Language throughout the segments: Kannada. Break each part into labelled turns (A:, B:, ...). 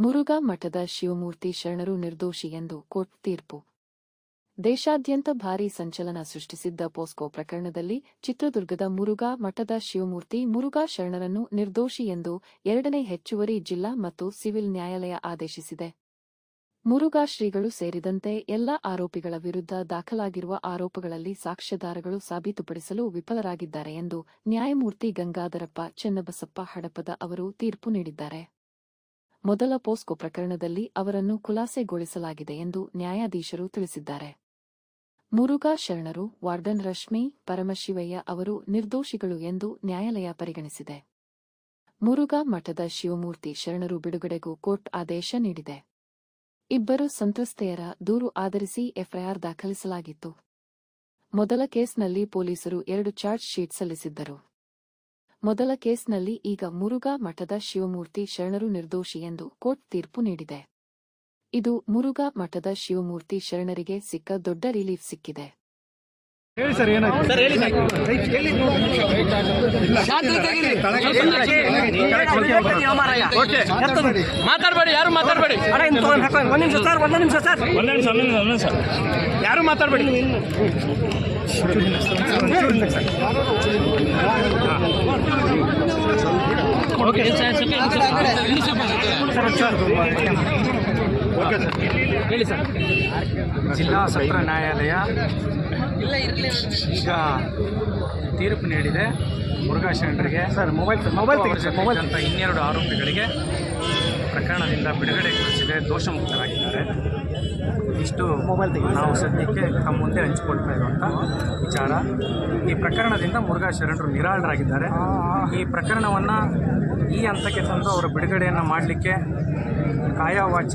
A: ಮುರುಘಾ ಮಠದ ಶಿವಮೂರ್ತಿ ಶರಣರು ನಿರ್ದೋಷಿ ಎಂದು ಕೋರ್ಟ್ ತೀರ್ಪು. ದೇಶಾದ್ಯಂತ ಭಾರೀ ಸಂಚಲನ ಸೃಷ್ಟಿಸಿದ್ದ ಪೋಸ್ಕೋ ಪ್ರಕರಣದಲ್ಲಿ ಚಿತ್ರದುರ್ಗದ ಮುರುಘಾ ಮಠದ ಶಿವಮೂರ್ತಿ ಮುರುಘಾ ಶರಣರನ್ನು ನಿರ್ದೋಷಿ ಎಂದು ಎರಡನೇ ಹೆಚ್ಚುವರಿ ಜಿಲ್ಲಾ ಮತ್ತು ಸಿವಿಲ್ ನ್ಯಾಯಾಲಯ ಆದೇಶಿಸಿದೆ. ಮುರುಘಾ ಶ್ರೀಗಳು ಸೇರಿದಂತೆ ಎಲ್ಲ ಆರೋಪಿಗಳ ವಿರುದ್ಧ ದಾಖಲಾಗಿರುವ ಆರೋಪಗಳಲ್ಲಿ ಸಾಕ್ಷ್ಯಾಧಾರಗಳು ಸಾಬೀತುಪಡಿಸಲು ವಿಫಲರಾಗಿದ್ದಾರೆ ಎಂದು ನ್ಯಾಯಮೂರ್ತಿ ಗಂಗಾಧರಪ್ಪ ಚೆನ್ನಬಸಪ್ಪ ಹಡಪದ ಅವರು ತೀರ್ಪು ನೀಡಿದ್ದಾರೆ. ಮೊದಲ ಪೋಸ್ಕೋ ಪ್ರಕರಣದಲ್ಲಿ ಅವರನ್ನು ಖುಲಾಸೆಗೊಳಿಸಲಾಗಿದೆ ಎಂದು ನ್ಯಾಯಾಧೀಶರು ತಿಳಿಸಿದ್ದಾರೆ. ಮುರುಘಾ ಶರಣರು, ವಾರ್ಡನ್ ರಶ್ಮಿ, ಪರಮಶಿವಯ್ಯ ಅವರು ನಿರ್ದೋಷಿಗಳು ಎಂದು ನ್ಯಾಯಾಲಯ ಪರಿಗಣಿಸಿದೆ. ಮುರುಘಾ ಮಠದ ಶಿವಮೂರ್ತಿ ಶರಣರು ಬಿಡುಗಡೆಗೂ ಕೋರ್ಟ್ ಆದೇಶ ನೀಡಿದೆ. ಇಬ್ಬರು ಸಂತ್ರಸ್ತೆಯರ ದೂರು ಆಧರಿಸಿ ಎಫ್ಐಆರ್ ದಾಖಲಿಸಲಾಗಿತ್ತು. ಮೊದಲ ಕೇಸ್ನಲ್ಲಿ ಪೊಲೀಸರು ಎರಡು ಚಾರ್ಜ್ ಶೀಟ್ ಸಲ್ಲಿಸಿದ್ದರು. ಮೊದಲ ಕೇಸ್ನಲ್ಲಿ ಈಗ ಮುರುಘಾ ಮಠದ ಶಿವಮೂರ್ತಿ ಶರಣರು ನಿರ್ದೋಷಿ ಎಂದು ಕೋರ್ಟ್ ತೀರ್ಪು ನೀಡಿದೆ. ಇದು ಮುರುಘಾ ಮಠದ ಶಿವಮೂರ್ತಿ ಶರಣರಿಗೆ ಸಿಕ್ಕ ದೊಡ್ಡ ರಿಲೀಫ್ ಸಿಕ್ಕಿದೆ.
B: ಹೇಳಿ ಸರ್ ಏನಾಗಿದೆ
C: ಸರ್ ಹೇಳಿ ಮಾತಾಡಬೇಡಿ ಯಾರು ಮಾತಾಡಬೇಡಿ?
D: ಒಂದ್ ನಿಮಿಷ ಸರ್ ಒಂದ್ ನಿಮಿಷ ಸರ್.
C: ಯಾರು ಮಾತಾಡಬೇಡಿ? ಹೇಳಿ ಸರ್
B: ಜಿಲ್ಲಾ ಸತ್ರ ನ್ಯಾಯಾಲಯ ಈಗ ತೀರ್ಪು ನೀಡಿದೆ ಮುರುಘಾ ಶರಣರಿಗೆ ಸರ್ ಮೊಬೈಲ್ ಮೊಬೈಲ್ ಮೊಬೈಲ್ ಅಂತ ಇನ್ನೆರಡು ಆರೋಪಿಗಳಿಗೆ ಪ್ರಕರಣದಿಂದ ಬಿಡುಗಡೆಗೊಳಿಸಿದೆ ದೋಷ ಮುಕ್ತರಾಗಿದ್ದಾರೆ ಇಷ್ಟು ಮೊಬೈಲ್ ನಾವು ಸದ್ಯಕ್ಕೆ ತಮ್ಮ ಮುಂದೆ ಹಂಚಿಕೊಳ್ತಾ ಇರುವಂಥ ವಿಚಾರ. ಈ ಪ್ರಕರಣದಿಂದ ಮುರುಘಾ ಶರಣರು ನಿರಾಳರಾಗಿದ್ದಾರೆ. ಈ ಪ್ರಕರಣವನ್ನು ಈ ಹಂತಕ್ಕೆ ತಂದು ಅವರ ಬಿಡುಗಡೆಯನ್ನು ಮಾಡಲಿಕ್ಕೆ ಕಾಯವಾಚ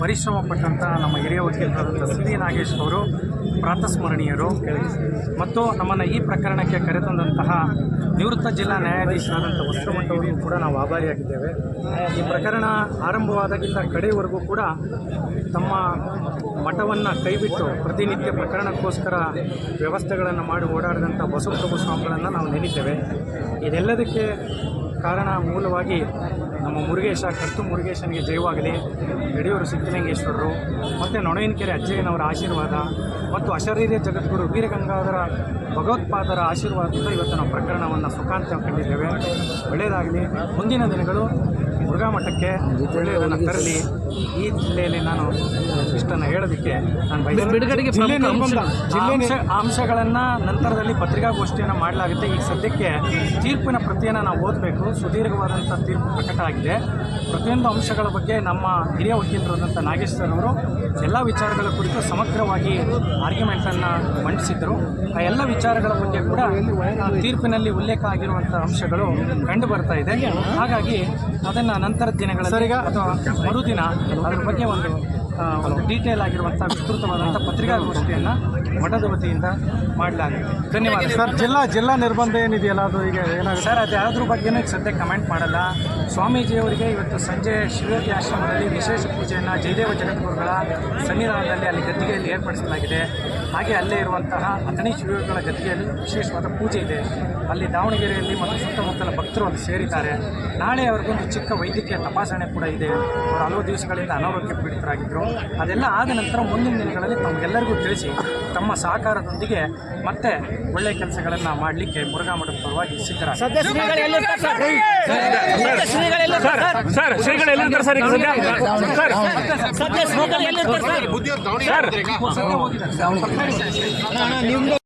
B: ಪರಿಶ್ರಮ ಪಟ್ಟಂಥ ನಮ್ಮ ಹಿರಿಯ ವಕೀಲರಾದಂಥ ಸಿ ಡಿ ನಾಗೇಶ್ ಅವರು ಪ್ರಾತಸ್ಮರಣೀಯರು. ಮತ್ತು ನಮ್ಮನ್ನು ಈ ಪ್ರಕರಣಕ್ಕೆ ಕರೆತಂದಂತಹ ನಿವೃತ್ತ ಜಿಲ್ಲಾ ನ್ಯಾಯಾಧೀಶರಾದಂಥ ವಸ್ತ್ರಮಠವರಿಗೂ ಕೂಡ ನಾವು ಆಭಾರಿಯಾಗಿದ್ದೇವೆ ಈ ಪ್ರಕರಣ ಆರಂಭವಾದಾಗಿಂದ ಕಡೆಯವರೆಗೂ ಕೂಡ ತಮ್ಮ ಮಠವನ್ನು ಕೈಬಿಟ್ಟು ಪ್ರತಿನಿತ್ಯ ಪ್ರಕರಣಕ್ಕೋಸ್ಕರ ವ್ಯವಸ್ಥೆಗಳನ್ನು ಮಾಡಿ ಓಡಾಡಿದಂಥ ಬಸವಪ್ರಭು ಸ್ವಾಮಿಗಳನ್ನು ನಾವು ನೆನೀತೇವೆ ಇದೆಲ್ಲದಕ್ಕೆ ಕಾರಣ ಮೂಲವಾಗಿ ನಮ್ಮ ಮುರುಗೇಶ ಕರ್ತು ಮುರುಗೇಶನಿಗೆ ಜಯವಾಗಲಿ. ಯಡಿಯೂರು ಸಿದ್ದಲಿಂಗೇಶ್ವರರು ಮತ್ತು ನೊಣಯನಕೆರೆ ಅಜ್ಜಯ್ಯನವರ ಆಶೀರ್ವಾದ ಮತ್ತು ಅಶರೀರ ಜಗದ್ಗುರು ವೀರಗಂಗಾಧರ ಭಗವತ್ಪಾದರ ಆಶೀರ್ವಾದದಿಂದ ಇವತ್ತು ನಾವು ಪ್ರಕರಣವನ್ನು ಸುಖಾಂತ ಕಂಡಿದ್ದೇವೆ. ಒಳ್ಳೆಯದಾಗಲಿ. ಮುಂದಿನ ದಿನಗಳು ಮುರುಘಾ ಮಠಕ್ಕೆ ಒಳ್ಳೆಯದನ್ನು ತರಲಿ ಈ ಜಿಲ್ಲೆಯಲ್ಲಿ ನಾನು ಇಷ್ಟನ್ನು ಹೇಳೋದಕ್ಕೆ ನಾನು.
C: ಬಿಡುಗಡೆಗೆ
B: ಅಂಶಗಳನ್ನು ನಂತರದಲ್ಲಿ ಪತ್ರಿಕಾಗೋಷ್ಠಿಯನ್ನು ಮಾಡಲಾಗುತ್ತೆ. ಈಗ ಸದ್ಯಕ್ಕೆ ತೀರ್ಪಿನ ಪ್ರತಿಯನ್ನು ನಾವು ಓದಬೇಕು. ಸುದೀರ್ಘವಾದಂಥ ತೀರ್ಪು ಪ್ರಕಟ ಆಗಿದೆ. ಪ್ರತಿಯೊಂದು ಅಂಶಗಳ ಬಗ್ಗೆ ನಮ್ಮ ಹಿರಿಯ ವಕೀಲರಾದಂಥ ನಾಗೇಶ್ ಸರ್ ಅವರು ಎಲ್ಲ ವಿಚಾರಗಳ ಕುರಿತು ಸಮಗ್ರವಾಗಿ ಆರ್ಗ್ಯುಮೆಂಟನ್ನು ಮಂಡಿಸಿದ್ದರು ಆ ಎಲ್ಲ ವಿಚಾರಗಳ ಬಗ್ಗೆ ಕೂಡ ತೀರ್ಪಿನಲ್ಲಿ ಉಲ್ಲೇಖ ಆಗಿರುವಂಥ ಅಂಶಗಳು ಕಂಡು ಬರ್ತಾ ಇದೆ. ಹಾಗಾಗಿ ಅದನ್ನು ನಂತರದ ದಿನಗಳಲ್ಲಿ ಅಥವಾ ಮರುದಿನ ಅದರ ಬಗ್ಗೆ ಒಂದು ಒಂದು ಡೀಟೇಲ್ ಆಗಿರುವಂಥ ವಿಸ್ತೃತವಾದಂಥ ಪತ್ರಿಕಾಗೋಷ್ಠಿಯನ್ನು ಮಠದ ವತಿಯಿಂದ ಮಾಡಲಾಗಿದೆ. ಧನ್ಯವಾದ.
E: ಸರ್ ಜಿಲ್ಲಾ ಜಿಲ್ಲಾ ನಿರ್ಬಂಧ ಏನಿದೆಯಲ್ಲ ಅದು ಈಗ ಏನಾಗುತ್ತೆ?
B: ಸರ್ ಅದು ಯಾವುದ್ರ ಬಗ್ಗೆನೂ ಈಗ ಸದ್ಯ ಕಮೆಂಟ್ ಮಾಡಲ್ಲ. ಸ್ವಾಮೀಜಿಯವರಿಗೆ ಇವತ್ತು ಸಂಜೆ ಶಿವಯೋಗಿ ಆಶ್ರಮದಲ್ಲಿ ವಿಶೇಷ ಪೂಜೆಯನ್ನು ಜಯದೇವ ಜಗದ್ಗುರುಗಳ ಸನ್ನಿಧಾನದಲ್ಲಿ ಅಲ್ಲಿ ಗದ್ದಿಗೆಯಲ್ಲಿ ಏರ್ಪಡಿಸಲಾಗಿದೆ. ಹಾಗೆ ಅಲ್ಲೇ ಇರುವಂತಹ ಅಥಣಿ ಶಿವಗಳ ಗದ್ದಿಗೆಯಲ್ಲಿ ವಿಶೇಷವಾದ ಪೂಜೆ ಇದೆ. ಅಲ್ಲಿ ದಾವಣಗೆರೆಯಲ್ಲಿ ಮತ್ತು ಸುತ್ತಮುತ್ತಲ ಭಕ್ತರು ಅಲ್ಲಿ ಸೇರಿದ್ದಾರೆ. ನಾಳೆ ಅವ್ರಿಗೊಂದು ಚಿಕ್ಕ ವೈದ್ಯಕೀಯ ತಪಾಸಣೆ ಕೂಡ ಇದೆ. ಅವರು ಹಲವು ದಿವಸಗಳಿಂದ ಅನಾರೋಗ್ಯ ಪೀಡಿತರಾಗಿದ್ದರು ಅದೆಲ್ಲ ಆದ ನಂತರ ಮುಂದಿನ ದಿನಗಳಲ್ಲಿ ತಮಗೆಲ್ಲರಿಗೂ ತಿಳಿಸಿ ತಮ್ಮ ಸಹಕಾರದೊಂದಿಗೆ ಮತ್ತೆ ಒಳ್ಳೆಯ ಕೆಲಸಗಳನ್ನು ಮಾಡಲಿಕ್ಕೆ ಮುರುಘಾ ಮಠದ ಪರವಾಗಿ ಸಿದ್ಧರಾಗ